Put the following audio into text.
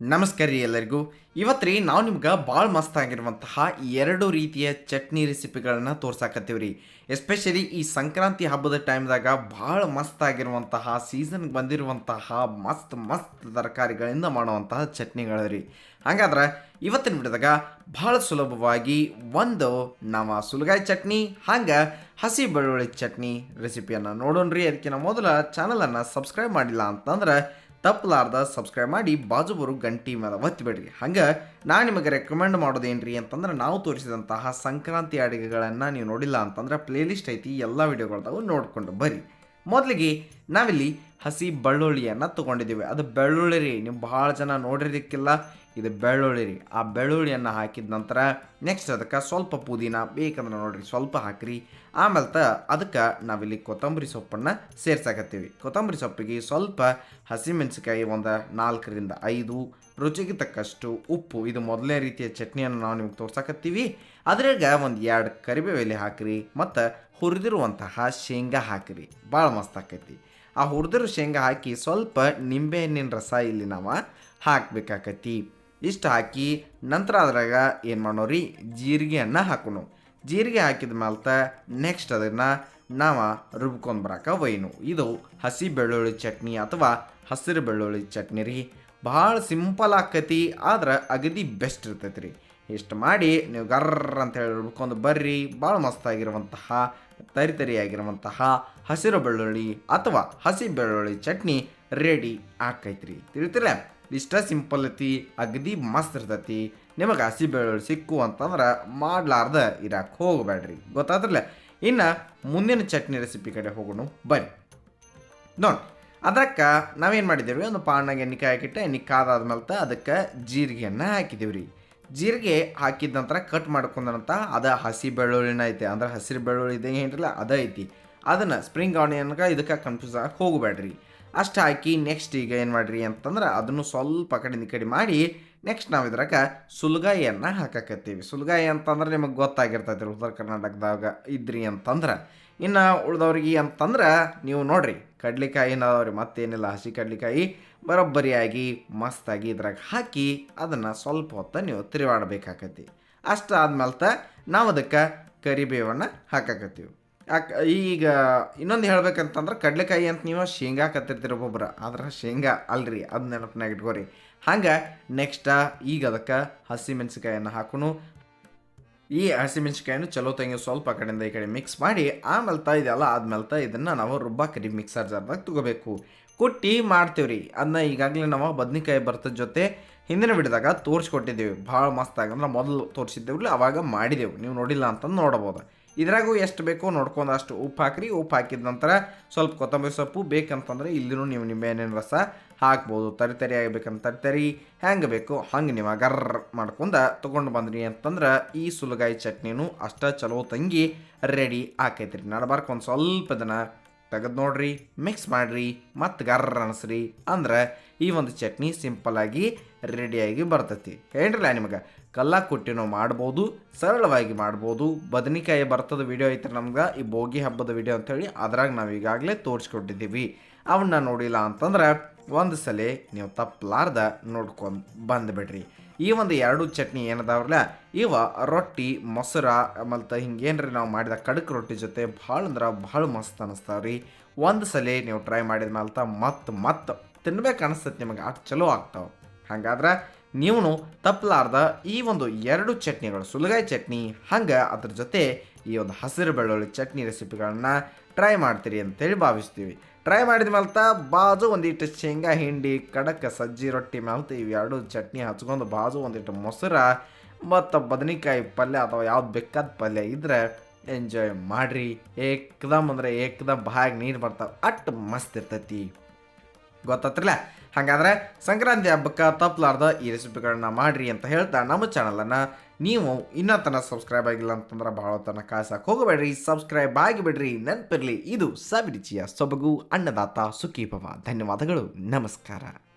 ನಮಸ್ಕಾರ ರೀ ಎಲ್ಲರಿಗೂ. ಇವತ್ತು ರೀ ನಾವು ನಿಮ್ಗೆ ಭಾಳ ಮಸ್ತ್ ಆಗಿರುವಂತಹ ಎರಡು ರೀತಿಯ ಚಟ್ನಿ ರೆಸಿಪಿಗಳನ್ನು ತೋರ್ಸಾಕತ್ತೀವಿ ರೀ. ಎಸ್ಪೆಷಲಿ ಈ ಸಂಕ್ರಾಂತಿ ಹಬ್ಬದ ಟೈಮ್ದಾಗ ಭಾಳ ಮಸ್ತ್ ಆಗಿರುವಂತಹ, ಸೀಸನ್ಗೆ ಬಂದಿರುವಂತಹ ಮಸ್ತ್ ಮಸ್ತ್ ತರಕಾರಿಗಳಿಂದ ಮಾಡುವಂತಹ ಚಟ್ನಿಗಳು ರೀ. ಹಾಗಾದ್ರೆ ಇವತ್ತಿನ ವಿಡಿಯೋದಾಗ ಭಾಳ ಸುಲಭವಾಗಿ ಒಂದು ನಾವು ಸುಲಗಾಯಿ ಚಟ್ನಿ, ಹಂಗೆ ಹಸಿ ಬೆಳ್ಳುಳ್ಳಿ ಚಟ್ನಿ ರೆಸಿಪಿಯನ್ನು ನೋಡೋಣ ರೀ ಅದಕ್ಕಿಂತ ಮೊದಲ ಚಾನಲನ್ನು ಸಬ್ಸ್ಕ್ರೈಬ್ ಮಾಡಿಲ್ಲ ಅಂತಂದ್ರೆ ತಪ್ಪಲಾರ್ದ ಸಬ್ಸ್ಕ್ರೈಬ್ ಮಾಡಿ ಬಾಜು ಬರು ಗಂಟಿ ಮೇಲೆ ಒತ್ತಿಬಿಡ್ರಿ. ಹಂಗೆ ನಾನು ನಿಮಗೆ ರೆಕಮೆಂಡ್ ಮಾಡೋದೇನ್ರಿ ಅಂತಂದ್ರೆ ನಾವು ತೋರಿಸಿದಂತಹ ಸಂಕ್ರಾಂತಿ ಅಡುಗೆಗಳನ್ನು ನೀವು ನೋಡಿಲ್ಲ ಅಂತಂದ್ರೆ ಪ್ಲೇಲಿಸ್ಟ್ ಐತಿ, ಎಲ್ಲ ವಿಡಿಯೋಗಳ್ದಾವು ನೋಡಿಕೊಂಡು ಬರ್ರಿ. ಮೊದಲಿಗೆ ನಾವಿಲ್ಲಿ ಹಸಿ ಬೆಳ್ಳುಳ್ಳಿಯನ್ನು ತೊಗೊಂಡಿದ್ದೀವಿ. ಅದು ಬೆಳ್ಳುಳ್ಳಿ ರೀ. ನೀವು ಭಾಳ ಜನ ನೋಡಿರೋದಕ್ಕಿಲ್ಲ ಇದು ಬೆಳ್ಳುಳ್ಳಿ ರೀ. ಆ ಬೆಳ್ಳುಳ್ಳಿಯನ್ನು ಹಾಕಿದ ನಂತರ ನೆಕ್ಸ್ಟ್ ಅದಕ್ಕೆ ಸ್ವಲ್ಪ ಪುದೀನ ಬೇಕಂದ್ರೆ ನೋಡಿರಿ, ಸ್ವಲ್ಪ ಹಾಕ್ರಿ. ಆಮೇಲೆ ತ ಅದಕ್ಕೆ ನಾವಿಲ್ಲಿ ಕೊತ್ತಂಬರಿ ಸೊಪ್ಪನ್ನು ಸೇರ್ಸಾಕತ್ತೀವಿ. ಕೊತ್ತಂಬರಿ ಸೊಪ್ಪಿಗೆ ಸ್ವಲ್ಪ ಹಸಿಮೆಣಸಿಕಾಯಿ ಒಂದು ನಾಲ್ಕರಿಂದ ಐದು, ರುಚಿಗೆ ತಕ್ಕಷ್ಟು ಉಪ್ಪು, ಇದು ಮೊದಲನೇ ರೀತಿಯ ಚಟ್ನಿಯನ್ನು ನಾವು ನಿಮ್ಗೆ ತೋರ್ಸಾಕತ್ತೀವಿ. ಅದ್ರಾಗ ಒಂದು ಎರಡು ಕರಿಬೇವು ಎಲೆ ಹಾಕಿರಿ, ಮತ್ತು ಹುರಿದಿರುವಂತಹ ಶೇಂಗಾ ಹಾಕಿರಿ. ಭಾಳ ಮಸ್ತ್ ಆಕೈತಿ. ಆ ಹುರಿದಿರೋ ಶೇಂಗಾ ಹಾಕಿ ಸ್ವಲ್ಪ ನಿಂಬೆಹಣ್ಣಿನ ರಸ ಇಲ್ಲಿ ನಾವು ಹಾಕ್ಬೇಕಾಕತಿ. ಇಷ್ಟು ಹಾಕಿ ನಂತರ ಅದ್ರಾಗ ಏನು ಮಾಡೋರಿ ಜೀರಿಗೆಯನ್ನು ಹಾಕೋಣ ಜೀರಿಗೆ ಹಾಕಿದ ಮೇಲೆ ನೆಕ್ಸ್ಟ್ ಅದನ್ನು ನಾವು ರುಬ್ಕೊಂಡು ಬರಾಕ ಇದು ಹಸಿ ಬೆಳ್ಳುಳ್ಳಿ ಚಟ್ನಿ ಅಥವಾ ಹಸಿರು ಬೆಳ್ಳುಳ್ಳಿ ಚಟ್ನಿ ರೀ. ಭಾಳ ಸಿಂಪಲ್ ಆಕತಿ, ಆದ್ರೆ ಅಗದಿ ಬೆಸ್ಟ್ ಇರ್ತೈತಿ ರೀ ಇಷ್ಟು ಮಾಡಿ ನೀವು ಗರ್ರ ಅಂತ ಹೇಳಿ ಬರ್ರಿ ಭಾಳ ಮಸ್ತಾಗಿರುವಂತಹ, ತರಿ ತರಿಯಾಗಿರುವಂತಹ ಹಸಿರು ಬೆಳ್ಳುಳ್ಳಿ ಅಥವಾ ಹಸಿ ಬೆಳ್ಳುಳ್ಳಿ ಚಟ್ನಿ ರೆಡಿ ಆಕೈತ್ರಿ ತಿಳಿತಿಲ್ಲ ಇಷ್ಟ ಸಿಂಪಲ್ ಐತಿ, ಅಗದಿ ಮಸ್ತ್ ಇರ್ತೈತಿ. ನಿಮಗೆ ಹಸಿ ಬೆಳ್ಳುಳ್ಳಿ ಸಿಕ್ಕು ಅಂತಂದ್ರೆ ಮಾಡ್ಲಾರ್ದ ಇರಕ್ಕೆ ಹೋಗಬೇಡ್ರಿ. ಗೊತ್ತಾದ್ರಲ್ಲ ಇನ್ನು ಮುಂದಿನ ಚಟ್ನಿ ರೆಸಿಪಿ ಕಡೆ ಹೋಗೋಣ. ಬನ್ನಿ ನೋಡಿ ಅದಕ್ಕೆ ನಾವೇನು ಮಾಡಿದ್ದೇವೆ? ಒಂದು ಪಾಣಿಗೆ ಎಣ್ಣೆ ಹಾಕಿಟ್ಟು ಎಣ್ಣೆ ಕಾದಾದ್ಮೇಲೆ ಅದಕ್ಕೆ ಜೀರಿಗೆಯನ್ನು ಹಾಕಿದ್ದೀವಿ ರೀ ಜೀರಿಗೆ ಹಾಕಿದ ನಂತರ ಕಟ್ ಮಾಡ್ಕೊಂಡಂತ ಅದ ಹಸಿ ಬೆಳ್ಳುಳ್ಳಿನ ಐತೆ, ಅಂದ್ರೆ ಹಸಿರು ಬೆಳ್ಳುಳ್ಳಿ ಇದೆ ಏನಿರಲ್ಲ, ಅದ ಐತಿ. ಅದನ್ನು ಸ್ಪ್ರಿಂಗ್ ಆನಿಯನ್ಗೆ ಇದಕ್ಕೆ ಕನ್ಫ್ಯೂಸ್ ಆಗಕ್ಕೆ ಹೋಗಬೇಡ್ರಿ. ಅಷ್ಟು ಹಾಕಿ ನೆಕ್ಸ್ಟ್ ಈಗ ಏನು ಮಾಡಿರಿ ಅಂತಂದ್ರೆ ಅದನ್ನು ಸ್ವಲ್ಪ ಕಡೆ ಕಡಿಮೆ ಕಡೆ ಮಾಡಿ ನೆಕ್ಸ್ಟ್ ನಾವು ಇದ್ರಾಗ ಸುಲ್ಗಾಯಿಯನ್ನು ಹಾಕಕತ್ತೀವಿ. ಸುಲಗಾಯಿ ಅಂತಂದ್ರೆ ನಿಮಗೆ ಗೊತ್ತಾಗಿರ್ತೈತಿ ಉತ್ತರ ಕರ್ನಾಟಕದಾಗ ಇದ್ರಿ ಅಂತಂದ್ರೆ. ಇನ್ನು ಉಳ್ದವ್ರಿಗೆ ಅಂತಂದ್ರೆ ನೀವು ನೋಡ್ರಿ ಕಡ್ಲಿಕಾಯಿ ಅದಾವ್ರಿ ಮತ್ತೇನಿಲ್ಲ, ಹಸಿ ಕಡ್ಲಿಕಾಯಿ ಬರೋಬ್ಬರಿಯಾಗಿ ಮಸ್ತಾಗಿ ಇದ್ರಾಗ ಹಾಕಿ ಅದನ್ನು ಸ್ವಲ್ಪ ಹೊತ್ತು ನೀವು ತಿರುವಾಡಬೇಕಾಕತಿ ಅಷ್ಟು ಆದ್ಮೇಲೆ ನಾವು ಅದಕ್ಕೆ ಕರಿಬೇವನ್ನು ಹಾಕಾಕತ್ತೀವಿ. ಈಗ ಇನ್ನೊಂದು ಹೇಳ್ಬೇಕಂತಂದ್ರೆ ಕಡಲೆಕಾಯಿ ಅಂತ ನೀವು ಶೇಂಗಾ ಕತ್ತಿರ್ತೀರ ಒಬ್ಬೊಬ್ಬರು ಆದ್ರೆ ಶೇಂಗಾ ಅಲ್ರಿ, ಅದು ನೆನಪಿನಾಗ ಇಟ್ಕೋರಿ. ಹಂಗೆ ನೆಕ್ಸ್ಟ ಈಗ ಅದಕ್ಕೆ ಹಸಿಮೆಣ್ಸಿಕಾಯನ್ನು ಹಾಕೋನು. ಈ ಹಸಿಮೆಣ್ಸಿಕಾಯನ್ನು ಚಲೋ ತಂಗಿ ಸ್ವಲ್ಪ ಕಡೆಯಿಂದ ಈ ಕಡೆ ಮಿಕ್ಸ್ ಮಾಡಿ ಆಮೇಲೆ ತ ಇದೆಯಲ್ಲ ಆದ್ಮೇಲೆ ತ ಇದನ್ನು ನಾವು ರುಬ್ಬಾಕರಿ ಮಿಕ್ಸರ್ ಜಾರ್ದಾಗ ತಗೋಬೇಕು. ಕುಟ್ಟಿ ಮಾಡ್ತೀವಿ ರೀ ಅದನ್ನ ಈಗಾಗಲೇ ನಾವು ಬದ್ನಿಕಾಯಿ ಬರ್ತದ ಜೊತೆ ಹಿಂದಿನ ಬಿಡಿದಾಗ ತೋರಿಸ್ಕೊಟ್ಟಿದ್ದೀವಿ. ಭಾಳ ಮಸ್ತಾಗಿ ಆಗಂದ್ರೆ ಮೊದಲು ತೋರಿಸಿದ್ದೇವ್ರಿ ಅವಾಗ ಮಾಡಿದೆವು. ನೀವು ನೋಡಿಲ್ಲ ಅಂತಂದು ನೋಡ್ಬೋದು. ಇದ್ರಾಗೂ ಎಷ್ಟು ಬೇಕೋ ನೋಡ್ಕೊಂಡು ಅಷ್ಟು ಉಪ್ಪು ಹಾಕ್ರಿ. ಉಪ್ಪು ಹಾಕಿದ ನಂತರ ಸ್ವಲ್ಪ ಕೊತ್ತಂಬರಿ ಸೊಪ್ಪು ಬೇಕಂತಂದ್ರೆ ಇಲ್ಲಿನೂ ನೀವು ನಿಂಬೆಹಣ್ಣಿನ ರಸ ಹಾಕ್ಬೋದು. ತರಿ ತರಿ ಆಗಬೇಕಂತ ತರಿ ಹೆಂಗೆ ಬೇಕು ಹಂಗೆ ನೀವು ಗರ್ರ ಮಾಡ್ಕೊಂಡು ತೊಗೊಂಡು ಬಂದ್ರಿ ಅಂತಂದ್ರೆ ಈ ಸುಲಗಾಯಿ ಚಟ್ನಿನೂ ಅಷ್ಟ ಚಲೋ ತಂಗಿ ರೆಡಿ ಆಕೈತ್ರಿ. ನಡಬಾರ್ಕ ಒಂದು ಸ್ವಲ್ಪ ದಿನ ತೆಗೆದು ನೋಡ್ರಿ ಮಿಕ್ಸ್ ಮಾಡಿರಿ, ಮತ್ತು ಗರ್ರ ಅನಿಸ್ರಿ. ಅಂದ್ರೆ ಈ ಒಂದು ಚಟ್ನಿ ಸಿಂಪಲ್ಲಾಗಿ ರೆಡಿಯಾಗಿ ಬರ್ತೈತಿ. ಹೇಳ್ರಲ್ಲ ನಿಮಗೆ? ಕಲ್ಲ ಕುಟ್ಟಿನೂ ಮಾಡ್ಬೋದು, ಸರಳವಾಗಿ ಮಾಡ್ಬೋದು. ಬದನೆಕಾಯಿ ಬರ್ತದ ವಿಡಿಯೋ ಐತ್ರಿ ನಮ್ಗೆ, ಈ ಭೋಗಿ ಹಬ್ಬದ ವಿಡಿಯೋ ಅಂತೇಳಿ ಅದ್ರಾಗ ನಾವು ಈಗಾಗಲೇ ತೋರಿಸ್ಕೊಟ್ಟಿದ್ದೀವಿ. ಅವನ್ನ ನೋಡಿಲ್ಲ ಅಂತಂದ್ರೆ ಒಂದು ಸಲ ನೀವು ತಪ್ಪಲಾರ್ದ ನೋಡ್ಕೊಂಡು ಬಂದುಬಿಡ್ರಿ. ಈ ಒಂದು ಎರಡು ಚಟ್ನಿ ಏನದಾವ್ರಲ್ಲ, ಇವ ರೊಟ್ಟಿ, ಮೊಸರ ಮತ್ತು ಹಿಂಗೇನ್ರಿ ನಾವು ಮಾಡಿದ ಕಡಕ್ ರೊಟ್ಟಿ ಜೊತೆ ಭಾಳ ಅಂದ್ರೆ ಭಾಳ ಮಸ್ತ್ ಅನಿಸ್ತಾವ್ರಿ. ಒಂದು ಸಲ ನೀವು ಟ್ರೈ ಮಾಡಿದ ಮೇಲೆ ಮತ್ತೆ ಮತ್ತೆ ತಿನ್ಬೇಕು ಅನಿಸ್ತೈತೆ ನಿಮಗೆ, ಅಷ್ಟು ಚಲೋ ಆಗ್ತಾವೆ. ಹಾಗಾದ್ರೆ ನೀವು ತಪ್ಪಲಾರ್ದ ಈ ಒಂದು ಎರಡು ಚಟ್ನಿಗಳು, ಸುಲಗಾಯಿ ಚಟ್ನಿ, ಹಂಗೆ ಅದ್ರ ಜೊತೆ ಈ ಒಂದು ಹಸಿರು ಬೆಳ್ಳುಳ್ಳಿ ಚಟ್ನಿ ರೆಸಿಪಿಗಳನ್ನ ಟ್ರೈ ಮಾಡ್ತೀರಿ ಅಂತೇಳಿ ಭಾವಿಸ್ತೀವಿ. ಟ್ರೈ ಮಾಡಿದ ಮೇಲ್ತ ಬಾಜು ಒಂದಿಟ್ಟು ಶೇಂಗಾ, ಹಿಂಡಿ, ಕಡಕ, ಸಜ್ಜಿ, ರೊಟ್ಟಿ ಮೇಲ್ತ ಇವೆರಡು ಚಟ್ನಿ ಹಚ್ಕೊಂಡು ಬಾಜು ಒಂದಿಟ್ಟು ಮೊಸರ, ಮತ್ತು ಬದನೆಕಾಯಿ ಪಲ್ಯ ಅಥವಾ ಯಾವ್ದು ಬೇಕಾದ ಪಲ್ಯ ಇದ್ರೆ ಎಂಜಾಯ್ ಮಾಡ್ರಿ. ಏಕ್ದಮ್ ಅಂದ್ರೆ ಏಕ್ದಮ್ ಬಾಯಾಗ ನೀರು ಬರ್ತಾವೆ ಅಟ್ಟು ಮಸ್ತ್ ಇರ್ತೈತಿ. ಗೊತ್ತತ್ರಲ್ಲ? ಹಾಗಾದ್ರೆ ಸಂಕ್ರಾಂತಿ ಹಬ್ಬಕ್ಕೆ ತಪ್ಪಲಾರ್ದ ಈ ರೆಸಿಪಿಗಳನ್ನ ಮಾಡ್ರಿ ಅಂತ ಹೇಳ್ತಾ ನಮ್ಮ ಚಾನಲನ್ನು. ನೀವು ಇನ್ನೂ ತನಕ ಸಬ್ಸ್ಕ್ರೈಬ್ ಆಗಿಲ್ಲ ಅಂತಂದ್ರೆ ಭಾಳ ತನಕ ಕಾಸಕ್ಕೆ ಹೋಗಬೇಡ್ರಿ, ಸಬ್ಸ್ಕ್ರೈಬ್ ಆಗಿಬಿಡ್ರಿ. ನೆನಪಿರ್ಲಿ, ಇದು ಸವಿರುಚಿಯ ಸೊಬಗು, ಅನ್ನದಾತ, ಸುಖೀಭವ. ಧನ್ಯವಾದಗಳು, ನಮಸ್ಕಾರ.